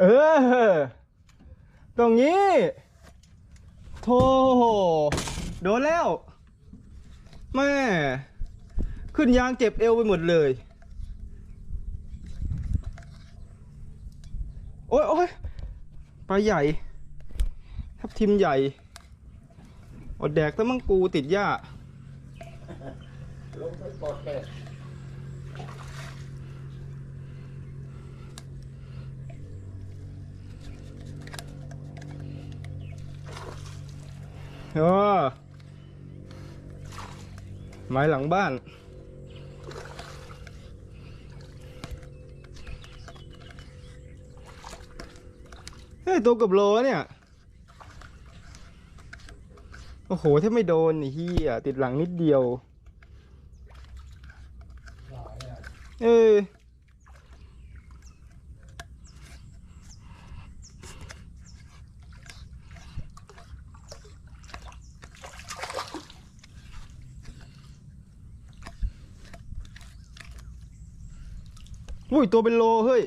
เออ ตรงนี้โธ่โดนแล้ว แม่ ขึ้นยางเจ็บเอวไปหมดเลย โอ้ยโอ้ยปลาใหญ่ ทับทิมใหญ่อดแดกแต่มังกูติดหญ้าลงไปกดเลย เออไม้หลังบ้าน เฮ้ย ตัวเกับโลเนี่ย โอ้โห ถ้าไม่โดนไอ้เฮียติดหลังนิดเดียว เออ อุ้ยตัวเป็นโลเฮ้ย